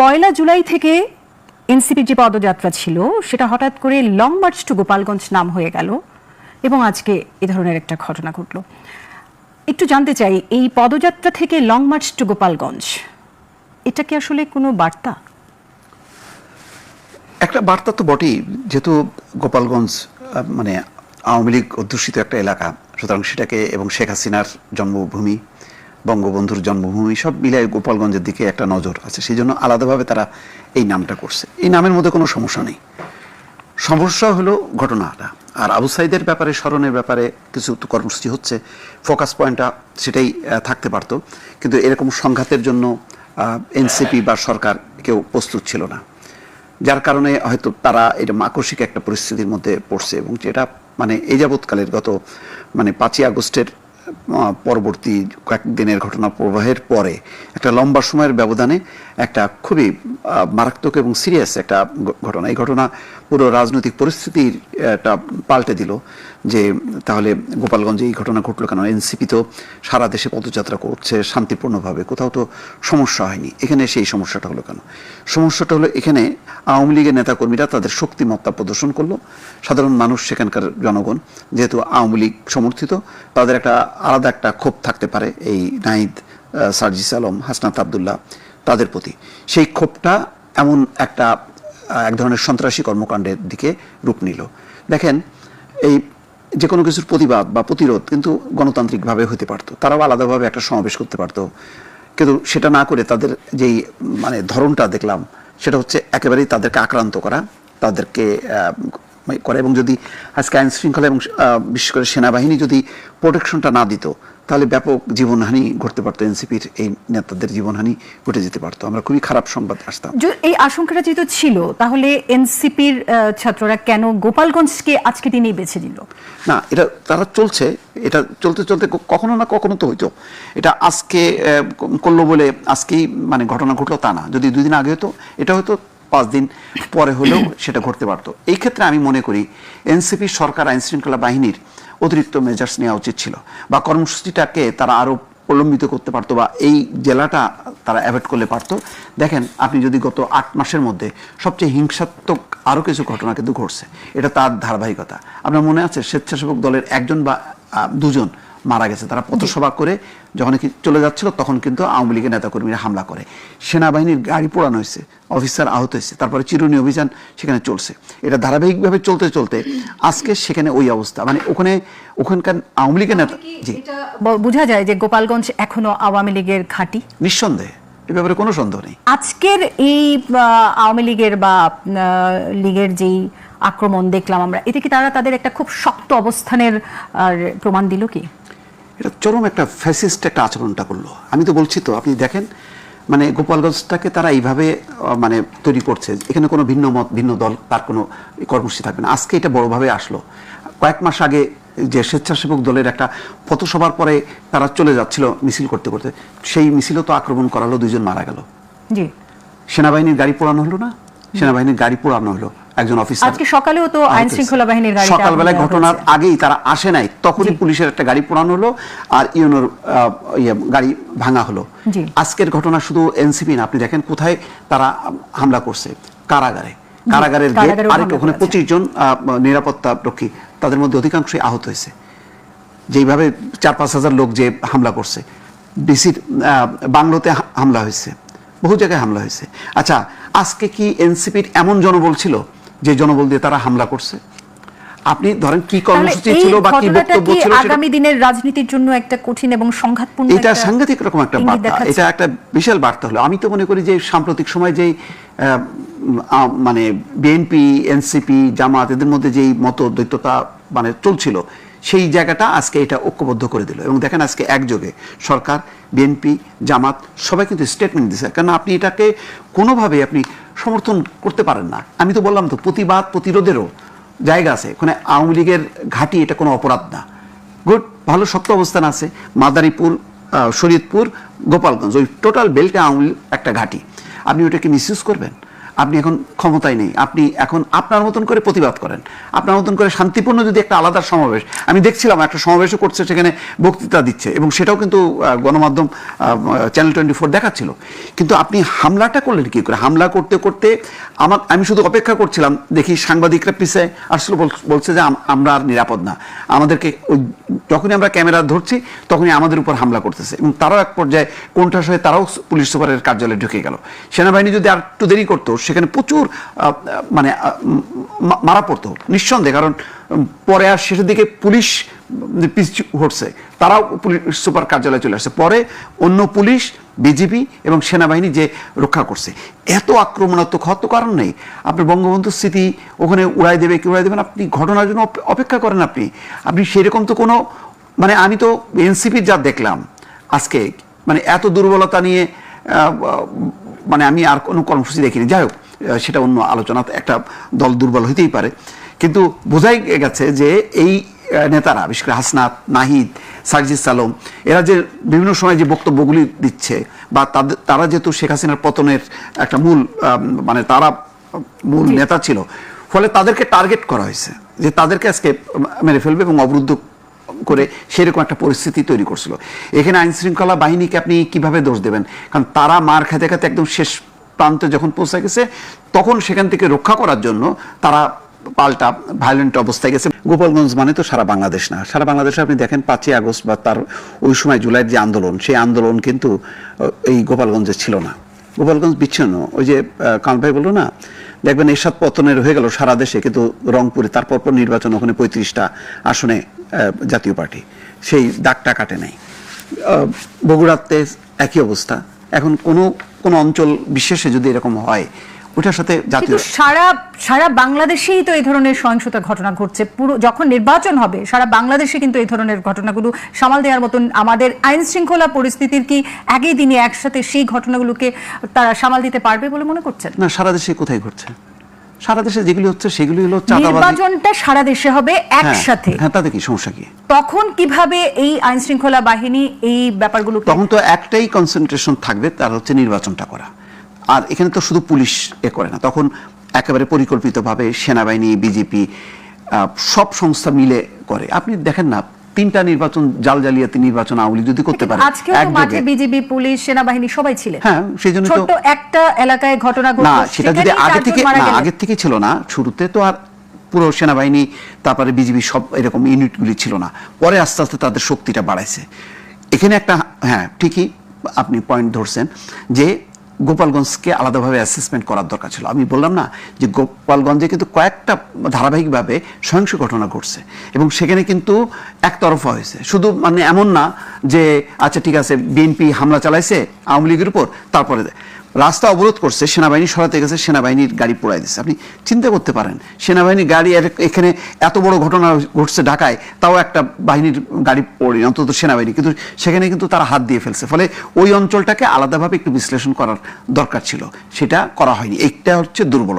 পয়লা জুলাই থেকে এনসিপির যে পদযাত্রা ছিল, সেটা হঠাৎ করে লং মার্চ টু গোপালগঞ্জ নাম হয়ে গেল এবং আজকে এ ধরনের একটা ঘটনা ঘটল। একটু জানতে চাই, এই পদযাত্রা থেকে লং মার্চ টু গোপালগঞ্জ, এটা কি আসলে কোনো বার্তা? একটা বার্তা তো বটেই, যেহেতু গোপালগঞ্জ মানে আওয়ামী লীগ অধ্যুষিত একটা এলাকা, সুতরাং সেটাকে এবং শেখ হাসিনার জন্মভূমি বঙ্গবন্ধুর জন্মভূমি, সব মিলিয়ে গোপালগঞ্জের দিকে একটা নজর আছে। সেই জন্য আলাদাভাবে তারা এই নামটা করছে। এই নামের মধ্যে কোনো সমস্যা নেই। সমস্যা হলো ঘটনাটা। আর আবু সাইদের ব্যাপারে, স্মরণের ব্যাপারে কিছু কর্মসূচি হচ্ছে। ফোকাস পয়েন্টটা সেটাই থাকতে পারতো। কিন্তু এরকম সংঘাতের জন্য এনসিপি বা সরকার কেউ প্রস্তুত ছিল না। যার কারণে হয়তো তারা এটা আকস্মিক একটা পরিস্থিতির মধ্যে পড়ছে এবং যেটা মানে এই যাবৎকালের গত মানে পাঁচই আগস্টের পরবর্তী কয়েকদিনের ঘটনা প্রবাহের পরে একটা লম্বা সময়ের ব্যবধানে একটা খুবই মারাত্মক এবং সিরিয়াস একটা ঘটনা। এই ঘটনা পুরো রাজনৈতিক পরিস্থিতির একটা পাল্টে দিল যে তাহলে গোপালগঞ্জে এই ঘটনা ঘটলো কেন? এনসিপি তো সারা দেশে পদযাত্রা করছে শান্তিপূর্ণভাবে। কোথাও তো সমস্যা হয়নি। এখানে সেই সমস্যাটা হলো কেন? সমস্যাটা হলো এখানে আওয়ামী লীগের নেতাকর্মীরা তাদের শক্তিমত্তা প্রদর্শন করল। সাধারণ মানুষ সেখানকার জনগণ, যেহেতু আওয়ামী লীগ সমর্থিত, তাদের একটা আলাদা একটা ক্ষোভ থাকতে পারে এই আহ, সার্জিস আলম হাসনাত আবদুল্লাহ তাদের প্রতি। সেই ক্ষোভটা এমন একটা এক ধরনের সন্ত্রাসী কর্মকাণ্ডের দিকে রূপ নিল। দেখেন এই যে কোনো কিছুর প্রতিবাদ বা প্রতিরোধ কিন্তু গণতান্ত্রিকভাবে হতে পারতো। তারাও আলাদাভাবে একটা সমাবেশ করতে পারতো। কিন্তু সেটা না করে তাদের যেই মানে ধরনটা দেখলাম সেটা হচ্ছে একেবারেই তাদেরকে আক্রান্ত করা তাদেরকে করে এবং যদি আজকে আইন শৃঙ্খলা এবং বিশেষ করে সেনাবাহিনী যদি প্রোটেকশনটা না দিত তাহলে ব্যাপক জীবনহানি ঘটতে পারতো এনসিপির এই নেতাদের জীবনহানি ঘটে যেতে পারতো। আমরা খুবই খারাপ সংবাদ আসতাম। এই আশঙ্কাটা যেহেতু ছিল তাহলে এনসিপির ছাত্ররা কেন গোপালগঞ্জকে আজকে দিনেই বেছে দিল না এটা তারা চলছে এটা চলতে চলতে কখনো না কখনো তো হইতো। এটা আজকে করল বলে আজকেই মানে ঘটনা ঘটলো তা না। যদি দুই দিন আগে হতো এটা হয়তো পাঁচ দিন পরে হলেও সেটা ঘটতে পারতো। এই ক্ষেত্রে আমি মনে করি এনসিপি সরকার আইন শৃঙ্খলা বাহিনীর অতিরিক্ত মেজার্স নেওয়া উচিত ছিল বা কর্মসূচিটাকে তারা আরও প্রলম্বিত করতে পারতো বা এই জেলাটা তারা অ্যাভয়েড করলে পারতো। দেখেন, আপনি যদি গত আট মাসের মধ্যে সবচেয়ে হিংসাত্মক আরও কিছু ঘটনা কিন্তু ঘটছে, এটা তার ধারাবাহিকতা। আপনার মনে আছে স্বেচ্ছাসেবক দলের একজন বা দুজন মারা গেছে। তারা পথসভা করে যখন চলে যাচ্ছিল তখন কিন্তু আওয়ামী লীগের নেতাকর্মীরা হামলা করে। সেনাবাহিনীর গাড়ি পোড়ানো হয়েছে অফিসার আহত হয়েছে তারপরে চিরুনি অভিযান সেখানে চলছে। এটা ধারাবাহিকভাবে চলতে চলতে আজকে সেখানে ওই অবস্থা। মানে ওখানে ওখানকার আওয়ামী লীগের নেতা জি। বোঝা যায় যে গোপালগঞ্জ এখনও আওয়ামী লীগের ঘাঁটি? নিঃসন্দেহে। এ ব্যাপারে কোনো সন্দেহ নেই। আজকের এই আওয়ামী লীগের বা লীগের যেই আক্রমণ দেখলাম আমরা এতে কি তারা তাদের একটা খুব শক্ত অবস্থানের প্রমাণ দিল কি? এটা চরম একটা ফ্যাসিস্ট একটা আচরণটা করল। আমি তো বলছি তো আপনি দেখেন মানে গোপালগঞ্জটাকে তারা এইভাবে মানে তৈরি করছে। এখানে কোনো ভিন্ন মত ভিন্ন দল তার কোনো কর্মসূচি থাকবে না। আজকে এটা বড়ভাবে আসলো। কয়েক মাস আগে যে স্বেচ্ছাসেবক দলের একটা পথসভার পরে তারা চলে যাচ্ছিল মিছিল করতে করতে। সেই মিছিলও তো আক্রমণ করালো দুইজন মারা গেল। জি। সেনাবাহিনীর গাড়ি পোড়ানো হলো না? সেনাবাহিনীর গাড়ি পোড়ানো হলো। একজন অফিসার। আজকে সকালেও তো আইন শৃঙ্খলা বাহিনীর গাড়িটা সকালবেলায় ঘটনার আগেই তারা আসে নাই তখনই পুলিশের একটা গাড়ি পোড়ানো হলো আর ইউনোর ইয়ে, গাড়ি ভাঙা হলো। আজকের ঘটনা শুধু এনসিপি না আপনি দেখেন কোথায় তারা হামলা করছে কারাগারে। কারাগারের গেট হামলা ওখানে পঁচিশ জন নিরাপত্তা রক্ষী তাদের মধ্যে অধিকাংশই আহত হয়েছে। যেইভাবে চার পাঁচ হাজার লোক যে হামলা করছে ডিসির বাংলোতে হামলা হয়েছে বহু জায়গায় হামলা হয়েছে। আচ্ছা আজকে কি এনসিপির এমন জনবল ছিল যে জনবল দিয়ে তারা হামলা করছে। আপনি ধরেন কি কর্মসূচি ছিল বা কি বক্তব্য ছিল আগামী দিনের রাজনীতির জন্য একটা কঠিন এবং সংঘাতপূর্ণ এটা সাংঘাতিক রকম একটা বার্তা। এটা একটা বিশাল বার্তা হলো। আমি তো মনে করি যে সাম্প্রতিক সময় যে মানে বিএনপি এনসিপি জামাত এদের মধ্যে যেই মত দ্বৈততা মানে চলছিল সেই জায়গাটা আজকে এটা ঐক্যবদ্ধ করে দিল। এবং দেখেন আজকে একযোগে সরকার, বিএনপি, জামাত সবাই কিন্তু স্টেটমেন্ট দিচ্ছে কারণ আপনি এটাকে কোনোভাবে আপনি সমর্থন করতে পারেন না। আমি তো বললাম তো, প্রতিবাদ, প্রতিরোধেরও জায়গা আছে। ওখানে আওয়ামী লীগের ঘাঁটি এটা কোনো অপরাধ না। গুড ভালো, শক্ত অবস্থান আছে। মাদারীপুর শরীয়তপুর, গোপালগঞ্জ, ওই টোটাল বেল্টে আওয়ামী একটা ঘাঁটি। আপনি ওটাকে মিসইউজ করবেন? আপনি এখন ক্ষমতায় নেই। আপনি এখন আপনার মতন করে প্রতিবাদ করেন। আপনার মতন করে শান্তিপূর্ণ যদি একটা আলাদা সমাবেশ, আমি দেখছিলাম একটা সমাবেশও করছে সেখানে বক্তৃতা দিচ্ছে এবং সেটাও কিন্তু গণমাধ্যম চ্যানেল টোয়েন্টি ফোর দেখাচ্ছিল। কিন্তু আপনি হামলাটা করলেন কি করে? হামলা করতে করতে আমার, আমি শুধু অপেক্ষা করছিলাম, দেখি সাংবাদিকরা পিছিয়ে আসলে, বল- বলছে যে আম- আমরা আর নিরাপদ না। আমাদেরকে ওই যখনই আমরা ক্যামেরা ধরছি, তখনই আমাদের উপর হামলা করতেছে। এবং তারাও এক পর্যায়ে কোনটাস হয়ে তারাও পুলিশ সুপারের কার্যালয়ে ঢুকে গেল। সেনাবাহিনী যদি আর একটু দেরি করতো, সেখানে প্রচুর মানে মারা পড়তো, নিঃসন্দেহে। কারণ পরে আর শেষের দিকে পুলিশ পিছু হটছে তারাও পুলিশ, সুপার কার্যালয়ে চলে আসছে। পরে অন্য পুলিশ, বিজিবি এবং সেনাবাহিনী যে রক্ষা করছে। এত আক্রমণাত্মক হওয়ার কারণ নেই। আপনি বঙ্গবন্ধুর স্মৃতি ওখানে উড়াই দেবে কি উড়াই দেবেন আপনি ঘটনার জন্য অপেক্ষা করেন আপনি। আপনি সেরকম তো কোনো মানে আমি তো এনসিপির যা দেখলাম আজকে মানে এত দুর্বলতা নিয়ে মানে আমি আর কোনো কর্মসূচি দেখিনি। যাই হোক সেটা অন্য আলোচনা একটা দল দুর্বল হইতেই পারে। কিন্তু বোঝাই গেছে যে এই নেতারা বিশেষ করে হাসনাত নাহিদ সার্জিস সালম এরা যে বিভিন্ন সময় যে বক্তব্যগুলি দিচ্ছে বা তাদের তারা যেহেতু শেখ হাসিনার পতনের একটা মূল মানে তারা মূল নেতা ছিল ফলে তাদেরকে টার্গেট করা হয়েছে যে তাদেরকে আজকে মেরে ফেলবে এবং অবরুদ্ধ করে সেরকম একটা পরিস্থিতি তৈরি করছিল। এখানে আইন শৃঙ্খলা বাহিনীকে আপনি কীভাবে দোষ দেবেন? কারণ তারা মার খেতে খেতে একদম শেষ প্রান্তে যখন পৌঁছে গেছে তখন সেখান থেকে রক্ষা করার জন্য তারা পাল্টা ভায়োলেন্ট অবস্থায় গেছে। গোপালগঞ্জ মানে তো সারা বাংলাদেশ না। সারা বাংলাদেশে আপনি দেখেন পাঁচই আগস্ট বা তার ওই সময় জুলাইয়ের যে আন্দোলন, সেই আন্দোলন কিন্তু এই গোপালগঞ্জে ছিল না। গোপালগঞ্জ বিচ্ছিন্ন। ওই যে কাল ভাই বলল না, দেখবেন এরশাদ পতনের হয়ে গেল সারা দেশে, কিন্তু রংপুরে তারপর পর নির্বাচন ওখানে পঁয়ত্রিশটা আসনে জাতীয় পার্টি। সেই দাগটা কাটে নাই। বগুড়াতে একই অবস্থা। এখন কোনো কোনো অঞ্চল বিশেষে যদি এরকম হয় ওটার সাথে জাতীয় সারা সারা বাংলাদেশেই তো এই ধরনের সহিংসতা ঘটনা ঘটছে। পুরো যখন নির্বাচন হবে সারা বাংলাদেশে কিন্তু এই ধরনের ঘটনাগুলো সামাল দেওয়ার মতন আমাদের আইন শৃঙ্খলা পরিস্থিতির কি একই দিনে একসাথে সেই ঘটনাগুলোকে তারা সামাল দিতে পারবে বলে মনে করছেন? না সারা দেশে কোথায় ঘটছে? সারা দেশে যেগুলি হচ্ছে সেগুলি হলো নির্বাচনটা সারা দেশে হবে হ্যাঁ, একসাথে। হ্যাঁ তাতে কি সমস্যা কি? তখন কীভাবে এই আইন শৃঙ্খলা বাহিনী এই ব্যাপারগুলো তখন তো একটাই কনসেন্ট্রেশন থাকবে তার হচ্ছে নির্বাচনটা করা। আর এখানে তো শুধু পুলিশ এ করে না তখন একেবারে পরিকল্পিতভাবে সেনাবাহিনী বিজেপি সব সংস্থা মিলে করে। আপনি দেখেন না তিনটা নির্বাচন জাল জালিয়াতি নির্বাচন আওয়ামী যদি করতে পারে আজকেও তো মাঠে বিজেপি পুলিশ সেনাবাহিনী সবাই ছিলেন। হ্যাঁ সেই জন্য তো একটা এলাকায় ঘটনা না সেটা যদি আগে থেকে না। আগের থেকে ছিল না শুরুতে তো আর পুরো সেনাবাহিনী তারপরে বিজেপি সব এরকম ইউনিটগুলি ছিল না। পরে আস্তে আস্তে তাদের শক্তিটা বাড়াইছে। এখানে একটা হ্যাঁ ঠিকই আপনি পয়েন্ট ধরছেন যে গোপালগঞ্জকে আলাদাভাবে অ্যাসেসমেন্ট করার দরকার ছিল। আমি বললাম না যে গোপালগঞ্জে কিন্তু কয়েকটা ধারাবাহিকভাবে সহিংস ঘটনা ঘটছে এবং সেখানে কিন্তু একতরফা হয়েছে। শুধু মানে এমন না যে আচ্ছা ঠিক আছে, বিএনপি হামলা চালাইছে, আওয়ামী লীগের উপর, তারপরে রাস্তা অবরোধ করছে, সেনাবাহিনী সরাতে গেছে, সেনাবাহিনীর গাড়ি পোড়াই দিচ্ছে আপনি চিন্তা করতে পারেন, সেনাবাহিনীর গাড়ি এখানে এত বড় ঘটনা ঘটছে ঢাকায়, তাও একটা বাহিনীর গাড়ি পড়েনি অন্তত সেনাবাহিনী। কিন্তু সেখানে কিন্তু তারা হাত দিয়ে ফেলছে, ফলে ওই অঞ্চলটাকে আলাদাভাবে একটু বিশ্লেষণ করার দরকার ছিল, সেটা করা হয়নি। এইটা হচ্ছে দুর্বলতা।